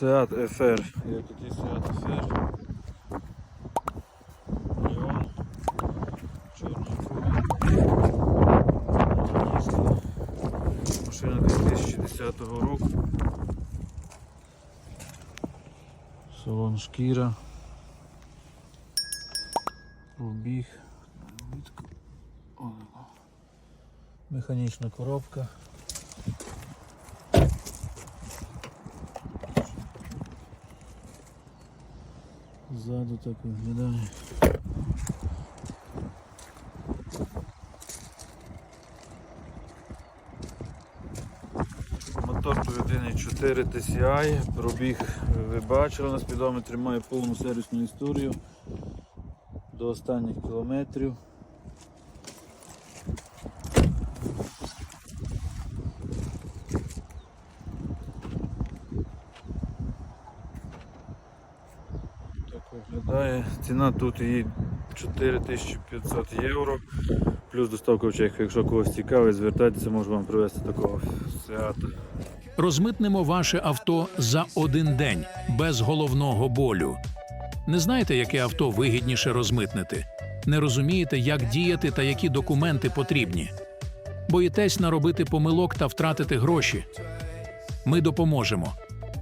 Seat FR. Є такий Seat FR. Леон. Чорний колір. Машина 2010 року. Салон шкіра. Пробіг. Механічна коробка. Ззаду так виглядає. Мотор поведений 1.4 TCI, пробіг ви бачили на спідометрі, має повну сервісну історію до останніх кілометрів. Виглядає. Ціна тут її 4500 євро. Плюс доставка в Чехію. Якщо когось цікавить, звертайтеся, можу вам привезти такого Сеата. Розмитнемо ваше авто за один день без головного болю. Не знаєте, яке авто вигідніше розмитнити? Не розумієте, як діяти та які документи потрібні. Боїтесь наробити помилок та втратити гроші. Ми допоможемо.